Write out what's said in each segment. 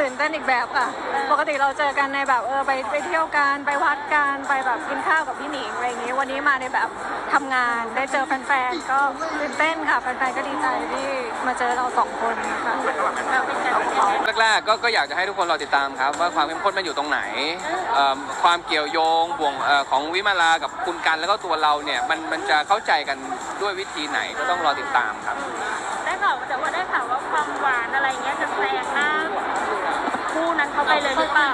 ตื่นเต้นอีกแบบค่ะ ปกติเราเจอกันในแบบเออไปไปเที่ยวกันไปวัดกันไปแบบกินข้าวกับพี่หนิงอะไรอย่างงี้ วันนี้มาในแบบทำงานได้เจอแฟนๆก็ตื่นเต้นค่ะแฟนๆก็ดีใจที่มาเจอเราสองคนค่ะแรกๆก็ก็อยากจะให้ทุกคนรอติดตามครับ ว่าความเข้มข้นมันอยู่ตรงไหนเอิ่มความเกี่ยวโยงบ่วงเอ่อของวิมาลากับคุณกันแล้วก็ตัวเราเนี่ยมันมันจะเข้าใจกันด้วยวิธีไหนก็ต้องรอติดตามครับได้ ข่าวแต่ว่าได้ข่าวว่าความหวานอะไรเงี้ยจะแซงหน้าคู่นั้นเขาไปเลยหรือเปล่า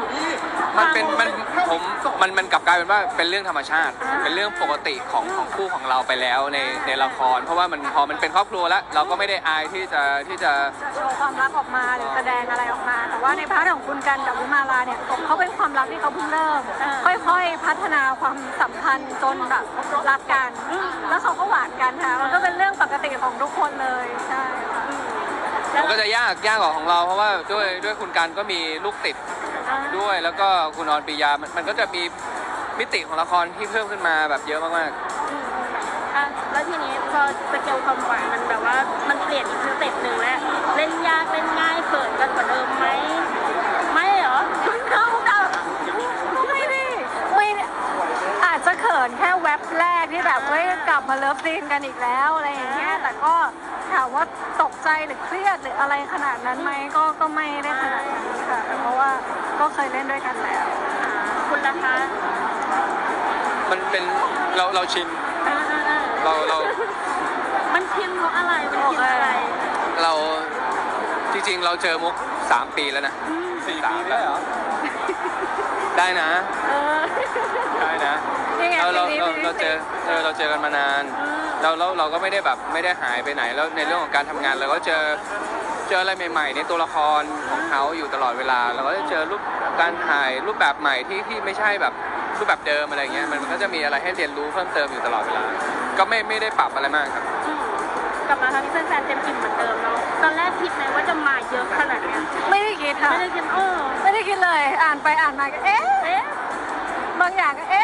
มันเป็นมันผมมันมันกลับกลายเป็นว่าเป็นเรื่องธรรมชาติ เป็นเรื่องปกติของของคู่ของเราไปแล้วในในละคร เพราะว่ามันพอมันเป็นครอบครัวแล้ว เราก็ไม่ได้อายที่จะที่จะจะโชว์ความรักออกมาหรือแสดงอะไรออกมา แต่ว่าในพาร์ทของคุณกันกับวิมาลาเนี่ยเขาเป็นความรักที่เขาเพิ่งเริ่ม ค่อยๆ พัฒนาความสัมพันธ์จนแบบรักกัน แล้วเขาก็หวานกันค่ะมันก็เป็นเรื่องปกติของทุกคนเลยใช่ค่ะมัน ก็จะยากยากกว่าของเรา เพราะว่าด้วยด้วยคุณกันก็มีลูกติดด้วย แล้วก็คุณออนปียามันมันก็จะมีมิติของละครที่เพิ่มขึ้นมาแบบเยอะมากๆอะแล้วทีนี้พอสเกลความหวานมันแบบว่ามันเปลี่ยนอีกสเต็ปหนึ่งแล้ว เล่นยากเล่นง่ายเปิดกันกว่าเดิมไหมไม่เหรอเขาแบบไม่ด้ไม่อาจจะเขินแค่แว็บแรกที่แบบเฮ้ยกลับมาเลิฟซีนกันอีกแล้วอะไรอย่างเงี้ยแต่ก็ ถามว่าตกใจหรือเครียดหรืออะไรขนาดนั้นไหมก็ก็ไม่ได้ขนาดนั้นค่ะ เพราะว่าก็เคยเล่นด้วยกันแล้วอ่าคุณล่ะคะมันเป็นเราเราชินอ่าอ่าอ่าเราเรามันชิมเพราะอะไรมันชิมอะไร เราจริงๆ เราเจอมุก3ปีแล้วนะสี่ปีแล้วเหรอได้นะเออได้นะนี่ไงเราเราปีนี้เราปีนี้เราเจอเออเราเจอกันมานาน เราเราเราก็ไม่ได้แบบไม่ได้หายไปไหน แล้วในเรื่องของการทำงานเราก็เจอเจออะไรใหม่ๆ ในตัวละครของเขาอยู่ตลอดเวลา เราก็จะเจอรูปการถ่ายรูปแบบใหม่ที่ที่ไม่ใช่แบบรูปแบบเดิมอะไรเงี้ยมันมันก็จะมีอะไรให้เรียนรู้เพิ่มเติมอยู่ตลอดเวลา ก็ไม่ไม่ได้ปรับอะไรมากครับอืมกลับมาครั้งนี้แฟนๆเต็มอิ่มเหมือนเดิมเนาะตอนแรกคิดไหมว่าจะมาเยอะขนาดเนี้ยไม่ได้คิดค่ะไม่ได้คิดเออไม่ได้คิดเลย อ่านไปอ่านมาก็เอ๊ะเอ๊ะบางอย่างก็เอ๊ะ